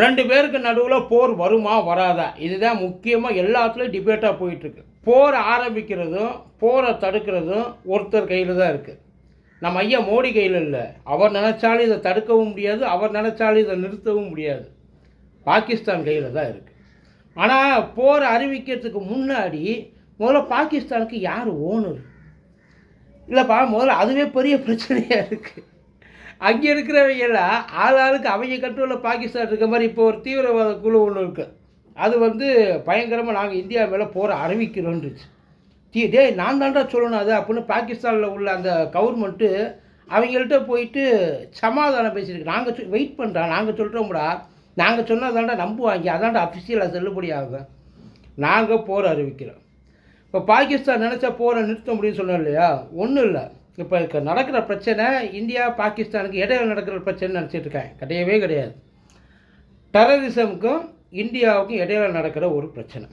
ரெண்டு பேருக்கு நடுவில் போர் வருமா வராதா? இதுதான் முக்கியமாக எல்லாத்துலேயும் டிபேட்டாக போயிட்டுருக்கு. போர் ஆரம்பிக்கிறதும் போரை தடுக்கிறதும் ஒருத்தர் கையில் தான் இருக்குது நம்ம ஐயா மோடி கையில் இல்லை. அவர் நினச்சாலும் இதை தடுக்கவும் முடியாது அவர் நினச்சாலும் இதை நிறுத்தவும் முடியாது. பாகிஸ்தான் கையில் தான் இருக்குது ஆனால் போரை அறிவிக்கிறதுக்கு முன்னாடி முதல்ல பாகிஸ்தானுக்கு யார் ஓனர்? இல்லைப்பா முதல்ல அதுவே பெரிய பிரச்சனையாக இருக்குது அங்கே இருக்கிறவங்க எல்லாம் ஆள் ஆளுக்கு அவங்க கண்ட்ரோலில் பாகிஸ்தான் இருக்க மாதிரி இப்போ ஒரு தீவிரவாத குழு ஒன்று இருக்குது அது வந்து பயங்கரமாக நாங்கள் இந்தியா மேலே போகிற அறிவிக்கிறோன்றுச்சு. தீ டேய் நான் தான்டா சொல்லணும் அது அப்படின்னு பாகிஸ்தானில் உள்ள அந்த கவர்மெண்ட்டு அவங்கள்ட்ட போயிட்டு சமாதானம் பேசியிருக்கு. நாங்கள் வெயிட் பண்ணுறோம் நாங்கள் சொல்கிறோம்டா நாங்கள் சொன்னால் நம்புவாங்க. அதான்டா அஃபிஷியலாக செல்லுபடி ஆகும். நாங்கள் போர் அறிவிக்கிறோம். இப்போ பாகிஸ்தான் நினச்சா போரை நிறுத்த முடியும்னு சொன்னோம் இல்லையா? ஒன்றும் இல்லை. இப்போ இப்போ நடக்கிற பிரச்சனை இந்தியா பாகிஸ்தானுக்கு இடையில நடக்கிற பிரச்சனை நினச்சிட்டு இருக்கேன். கிடையவே கிடையாது. டெரரிசமுக்கும் இந்தியாவுக்கும் இடையில நடக்கிற ஒரு பிரச்சனை.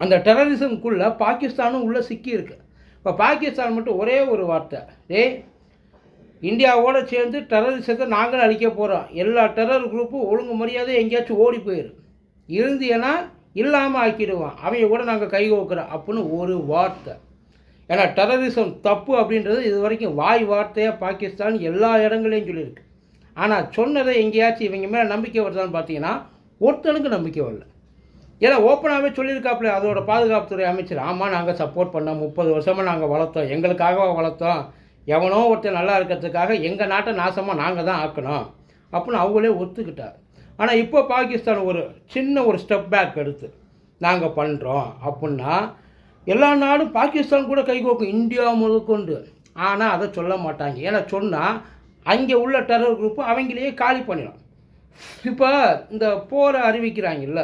அந்த டெரரிசம்குள்ளே பாகிஸ்தானும் உள்ளே சிக்கியிருக்கு இப்போ பாகிஸ்தான் மட்டும் ஒரே ஒரு வார்த்தை. டேய் இந்தியாவோடு சேர்ந்து டெரரிசத்தை நாங்களும் அழிக்க போகிறோம் எல்லா டெரர் குரூப்பும் ஒழுங்கு மரியாதை எங்கேயாச்சும் ஓடி போயிடும் இருந்தீங்கன்னா இல்லாமல் ஆக்கிடுவான். அவங்க கூட நாங்கள் கை கோக்குறோம். அப்படின்னு ஒரு வார்த்தை. ஏன்னா டெரரிசம் தப்பு அப்படின்றது இது வரைக்கும் வாய் வார்த்தையாக பாகிஸ்தான் எல்லா இடங்களையும் சொல்லியிருக்கு. ஆனால் சொன்னதை எங்கேயாச்சும் இவங்க மேலே நம்பிக்கை வருதான்னு பார்த்தீங்கன்னா ஒருத்தனுக்கு நம்பிக்கை வரல. ஏன்னா ஓப்பனாகவே சொல்லியிருக்காப்புல அதோட பாதுகாப்புத்துறை அமைச்சர் ஆமாம் நாங்கள் சப்போர்ட் பண்ணோம் முப்பது வருஷமாக நாங்கள் வளர்த்தோம் எங்களுக்காக வளர்த்தோம் எவனோ ஒருத்தர் நல்லா இருக்கிறதுக்காக எங்கள் நாட்டை நாசமாக நாங்கள் தான் ஆக்கணும் அப்படின்னு அவங்களே ஒத்துக்கிட்டார். ஆனால் இப்போ பாகிஸ்தான் ஒரு சின்ன ஒரு ஸ்டெப் பேக் எடுத்து நாங்கள் பண்ணுறோம் அப்படின்னா எல்லா நாடும் பாகிஸ்தான் கூட கைகோக்கும் இந்தியா முதற்கொண்டு. ஆனால் அதை சொல்ல மாட்டாங்க. ஏன்னா சொன்னால் அங்கே உள்ள டெரர் குரூப்பு அவங்களையே காலி பண்ணிடும் இப்போ இந்த போரை அறிவிக்கிறாங்கல்ல?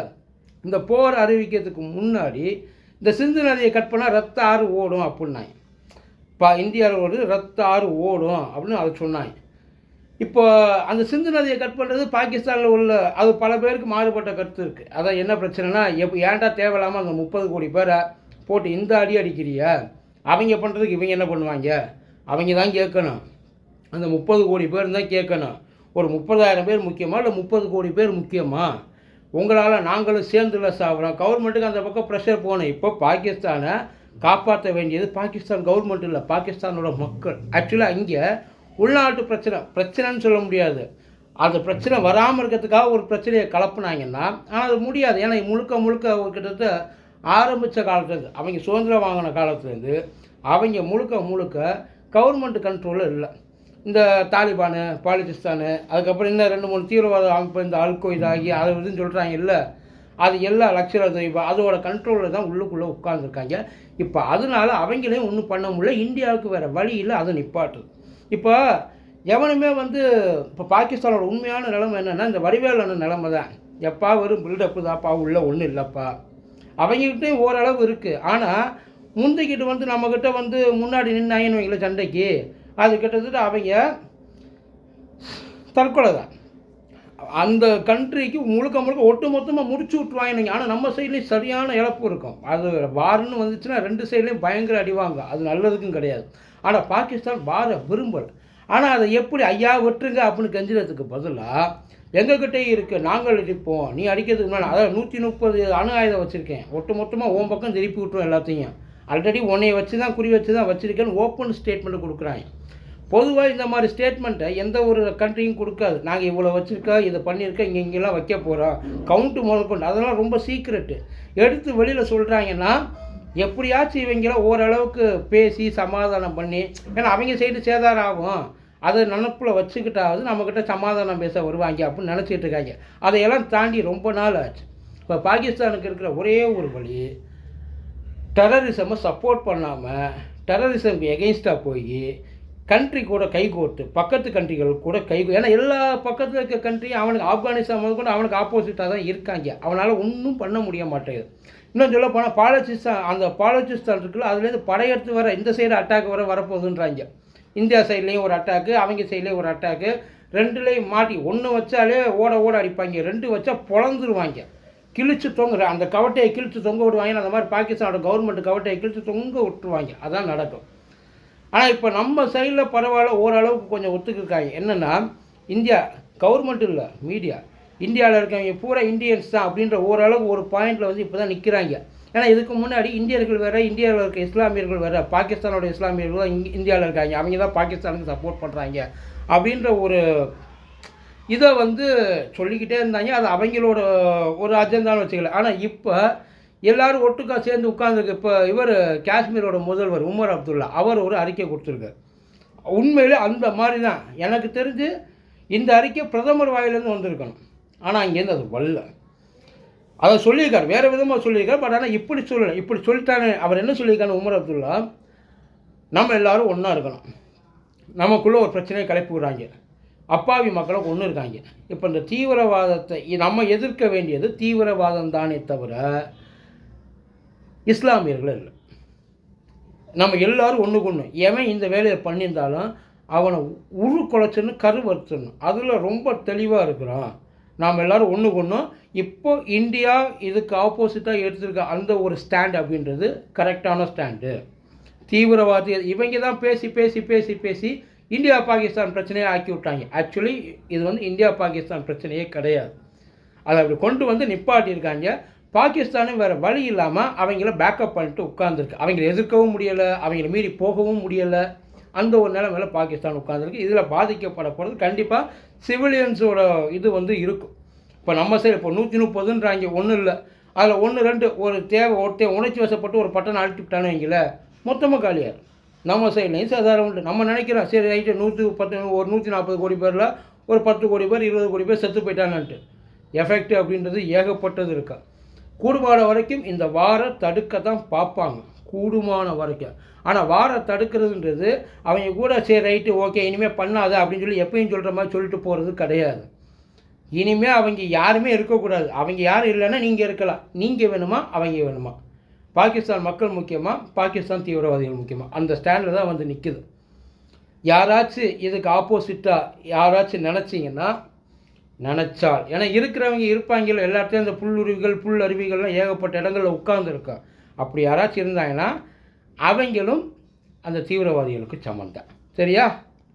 இந்த போர் அறிவிக்கிறதுக்கு முன்னாடி இந்த சிந்து நதியை கட் பண்ணால் ரத்த ஆறு ஓடும் அப்படின்னாங்க. இப்போ இந்தியாவில் ஒரு ரத்த ஆறு ஓடும் அப்படின்னு அதை சொன்னாங்க. இப்போ அந்த சிந்து நதியை கட் பண்ணுறது பாகிஸ்தானில் உள்ள அது பல பேருக்கு மாறுபட்ட கருத்து இருக்குது அதான் என்ன பிரச்சனைனா எப் ஏன்டா தேவையில்லாமல் அந்த முப்பது கோடி பேரை போட்டு இந்த அடி அடிக்கிறிய? அவங்க பண்ணுறதுக்கு இவங்க என்ன பண்ணுவாங்க? அவங்க தான் கேட்கணும். அந்த முப்பது கோடி பேர் தான் கேட்கணும். ஒரு முப்பதாயிரம் பேர் முக்கியமாக இல்லை முப்பது கோடி பேர் முக்கியமாக உங்களால் நாங்களும் சேர்ந்துல சாப்பிட்றோம் கவர்மெண்ட்டுக்கு அந்த பக்கம் ப்ரெஷர் போகணும். இப்போ பாகிஸ்தானை காப்பாற்ற வேண்டியது பாகிஸ்தான் கவர்மெண்ட் இல்லை. பாகிஸ்தானோட மக்கள். ஆக்சுவலாக இங்கே உள்நாட்டு பிரச்சனை. பிரச்சனைன்னு சொல்ல முடியாது. அந்த பிரச்சனை வராமல் இருக்கிறதுக்காக ஒரு பிரச்சனையை கலப்புனாங்கன்னா ஆனால் அது முடியாது. ஏன்னா முழுக்க முழுக்க ஒரு கிட்டத்தட்ட ஆரம்பித்த காலத்துலேருந்து அவங்க சுதந்திரம் வாங்கின காலத்துலேருந்து அவங்க முழுக்க முழுக்க கவர்மெண்ட் கண்ட்ரோலில் இல்லை. இந்த தாலிபானு பாலிஸ்தானு அதுக்கப்புறம் இன்னும் ரெண்டு மூணு தீவிரவாத அமைப்பு இந்த அல்கொய்தாகி அதை இதுன்னு சொல்கிறாங்க இல்லை. அது எல்லா லட்சர தொய்பா அதோட கண்ட்ரோலில் தான் உள்ளுக்குள்ளே உட்காந்துருக்காங்க இப்போ அதனால அவங்களையும் ஒன்றும் பண்ண முடியல. இந்தியாவுக்கு வேறு வழி இல்லை அதை நிப்பாட்டுது. இப்போ எவனுமே வந்து இப்போ பாகிஸ்தானோட உண்மையான நிலைமை என்னென்னா இந்த வடிவேலான நிலைமை தான் எப்பா வெறும் பில்டப்பு தான்ப்பா உள்ள ஒன்றும் இல்லைப்பா. அவங்கக்கிட்டே ஓரளவு இருக்குது ஆனால் முந்திக்கிட்டு வந்து நம்மக்கிட்ட வந்து முன்னாடி நின்னாங்கன்னு வைங்கள சண்டைக்கு அது கிட்டத்தட்ட அவங்க தற்கொலை தான் அந்த கண்ட்ரிக்கு முழுக்க முழுக்க ஒட்டு மொத்தமாக முடிச்சு விட்ருவாங்க ஆனால் நம்ம சைட்லேயும் சரியான இழப்பு இருக்கும். அது வார்னு வந்துச்சுன்னா ரெண்டு சைட்லேயும் பயங்கர அடிவாங்க அது நல்லதுக்கும் கிடையாது. ஆனால் பாகிஸ்தான் வார விரும்பலை. ஆனால் அதை எப்படி ஐயா விட்டுருங்க அப்படின்னு கெஞ்சுறதுக்கு பதிலாக எங்ககிட்டயே இருக்குது நாங்கள் அடிப்போம் நீ அடிக்கிறதுக்கு முன்னாடி அதாவது நூற்றி முப்பது அணு ஆயுதம் வச்சுருக்கேன். ஒட்டு மொத்தமாக ஓன் பக்கம் திருப்பி விட்டுரும் எல்லாத்தையும். ஆல்ரெடி உன்னைய வச்சு தான் குறி வச்சு தான் வச்சுருக்கேன்னு ஓப்பன் ஸ்டேட்மெண்ட் கொடுக்குறாங்க. பொதுவாக இந்த மாதிரி ஸ்டேட்மெண்ட்டை எந்த ஒரு கண்ட்ரியும் கொடுக்காது. நாங்கள் இவ்வளோ வச்சுருக்கோம் இதை பண்ணியிருக்கோம் இங்கே இங்கெல்லாம் வைக்க போகிறோம் கவுண்ட்டு முதற்கொண்டு அதெல்லாம் ரொம்ப சீக்ரெட்டு எடுத்து வெளியில் சொல்கிறாங்கன்னா எப்படியாச்சும் இவங்களாம் ஓரளவுக்கு பேசி சமாதானம் பண்ணி ஏன்னா அவங்க சைடு சேதாரம் ஆகும். அதை நினப்பில் வச்சுக்கிட்டாவது நம்மக்கிட்ட சமாதானம் பேச வருவாங்க அப்படின்னு நினச்சிட்டு இருக்காங்க. அதையெல்லாம் தாண்டி ரொம்ப நாள் ஆச்சு. இப்போ பாகிஸ்தானுக்கு இருக்கிற ஒரே ஒரு வழி டெரரிசமை சப்போர்ட் பண்ணாமல் டெரரிசம்க்கு எகெயின்ஸ்டாக போய் கண்ட்ரி கூட கைகோர்த்து பக்கத்து கண்ட்ரிகள் கூட கை ஏன்னா எல்லா பக்கத்தில் இருக்க கண்ட்ரியும் அவனுக்கு ஆப்கானிஸ்தான் முதல் கூட அவனுக்கு ஆப்போசிட்டாக தான் இருக்காங்க. அவனால் ஒன்றும் பண்ண முடிய மாட்டேங்குது. இன்னும் சொல்ல போனால் பாலச்சிஸ்தான் அந்த பாலச்சிஸ்தான் இருக்குல்ல அதுலேருந்து படையெடுத்து வர இந்த சைடு அட்டாக் வர வரப்போகுதுன்றாங்க. இந்தியா சைட்லேயும் ஒரு அட்டாக்கு அவங்க சைட்லேயும் ஒரு அட்டாக்கு ரெண்டுலேயும் மாட்டி ஒன்று வச்சாலே ஓட ஓட அடிப்பாங்க ரெண்டு வச்சா பொழந்துருவாங்க. கிழிச்சு தொங்குற அந்த கவட்டையை கிழிச்சு தொங்க விடுவாங்க அந்த மாதிரி பாகிஸ்தானோட கவர்மெண்ட் கவட்டையை கிழிச்சு தொங்க விட்டுருவாங்க. அதான் நடக்கும். ஆனால் இப்போ நம்ம சைடில் பரவாயில்ல ஓரளவுக்கு கொஞ்சம் ஒத்துக்கிருக்காங்க. என்னென்னா இந்தியா கவர்மெண்ட் இல்லை மீடியா இந்தியாவில் இருக்கவங்க பூரா இந்தியன்ஸ் தான் அப்படின்ற ஓரளவு ஒரு பாயிண்டில் வந்து இப்போ தான் நிற்கிறாங்க ஏன்னா இதுக்கு முன்னாடி இந்தியர்கள் வேறு இந்தியாவில் இருக்க இஸ்லாமியர்கள் வேறு பாகிஸ்தானோட இஸ்லாமியர்கள் தான் இங்கே இந்தியாவில் இருக்காங்க. அவங்க தான் பாகிஸ்தானுக்கு சப்போர்ட் பண்ணுறாங்க அப்படின்ற ஒரு இதை வந்து சொல்லிக்கிட்டே இருந்தாங்க. அது அவங்களோட ஒரு அஜெண்டான்னு வச்சுக்கல. ஆனால் இப்போ எல்லாரும் ஒட்டுக்கா சேர்ந்து உட்காந்துருக்கு இப்போ இவர் காஷ்மீரோட முதல்வர் உமர் அப்துல்லா அவர் ஒரு அறிக்கை கொடுத்துருக்கார். உண்மையிலே அந்த மாதிரி தான். எனக்கு தெரிஞ்சு இந்த அறிக்கை பிரதமர் வாயிலேருந்து வந்திருக்கணும். ஆனால் அங்கேருந்து அது வரல. அதை சொல்லியிருக்கார் வேறு விதமாக சொல்லியிருக்கார் பட் ஆனால் இப்படி சொல்லலை. இப்படி சொல்லிட்டானே அவர் என்ன சொல்லியிருக்காரு உமர் அப்துல்லா? நம்ம எல்லாரும் ஒன்றா இருக்கணும். நமக்குள்ளே ஒரு பிரச்சனையை கிளப்பி விடுறாங்க. அப்பாவி மக்களும் ஒன்று இருக்காங்க. இப்போ இந்த தீவிரவாதத்தை நம்ம எதிர்க்க வேண்டியது தீவிரவாதம் தானே தவிர இஸ்லாமியர்கள் இல்லை. நம்ம எல்லாரும் ஒன்றுக்கு ஒன்று எவன் இந்த வேலையை பண்ணியிருந்தாலும் அவனை உரு குலைச்சுன்னு கருவறுத்தணும் அதில் ரொம்ப தெளிவாக இருக்கிறான். நாம் எல்லோரும் ஒன்று ஒன்று இப்போ இந்தியா இதுக்கு ஆப்போசிட்டாக எடுத்திருக்க அந்த ஒரு ஸ்டாண்ட் அப்படின்றது கரெக்டான ஸ்டாண்டு தீவிரவாதி இவங்க தான் பேசி பேசி பேசி பேசி இந்தியா பாகிஸ்தான் பிரச்சனையை ஆக்கி விட்டாங்க. ஆக்சுவலி இது வந்து இந்தியா பாகிஸ்தான் பிரச்சனையே கிடையாது. அதை அப்படி கொண்டு வந்து நிப்பாட்டியிருக்காங்க. பாகிஸ்தானும் வேறு வழி இல்லாமல் அவங்கள பேக்கப் பண்ணிட்டு உட்காந்துருக்கு அவங்கள எதிர்க்கவும் முடியலை. அவங்கள மீறி போகவும் முடியலை. அந்த ஒரு நிலைமையில் பாகிஸ்தான் உட்காந்துருக்கு இதில் பாதிக்கப்பட போகிறது கண்டிப்பாக சிவிலியன்ஸோட இது வந்து இருக்கும். இப்போ நம்ம சைடு இப்போ நூற்றி முப்பதுன்றாங்க ஒன்றும் இல்லை. அதில் ஒன்று ரெண்டு ஒரு தேவை ஒருத்தே உணர்ச்சி வசப்பட்டு ஒரு பட்டன் அழுத்தி வைங்கள மொத்தமாக காலியாக நம்ம சைட்லையும் சாதாரண உண்டு நம்ம நினைக்கிறோம் சரி ரைட்டு நூற்றி பத்து ஒரு நூற்றி நாற்பது கோடி பேரில் ஒரு பத்து கோடி பேர் இருபது கோடி பேர் செத்து போயிட்டானுன்ட்டு எஃபெக்ட் அப்படின்றது ஏகப்பட்டது இருக்கா? கூடுமான வரைக்கும் இந்த வார தடுக்க தான் பார்ப்பாங்க. கூடுமான வரைக்கும். ஆனால் வார தடுக்கிறதுன்றது அவங்க கூட சரி ரைட்டு ஓகே இனிமேல் பண்ணாத அப்படின்னு சொல்லி எப்பயும் சொல்கிற மாதிரி சொல்லிட்டு போகிறது கிடையாது. இனிமேல் அவங்க யாருமே இருக்கக்கூடாது. அவங்க யாரும் இல்லைன்னா நீங்கள் இருக்கலாம். நீங்கள் வேணுமா அவங்க வேணுமா? பாகிஸ்தான் மக்கள் முக்கியமாக பாகிஸ்தான் தீவிரவாதிகள் முக்கியமாக அந்த ஸ்டாண்டில் தான் வந்து நிற்குது யாராச்சும் இதுக்கு ஆப்போசிட்டாக யாராச்சும் நினச்சிங்கன்னா நினச்சால். ஏன்னா இருக்கிறவங்க இருப்பாங்கல்ல எல்லாத்தையும் இந்த புல்லுருவிகள் புல் அருவிகள்லாம் ஏகப்பட்ட இடங்களில் உட்கார்ந்துருக்கோம் அப்படி யாராச்சும் இருந்தாங்கன்னா அவங்களும் அந்த தீவிரவாதிகளுக்கு சமந்தான் சரியா?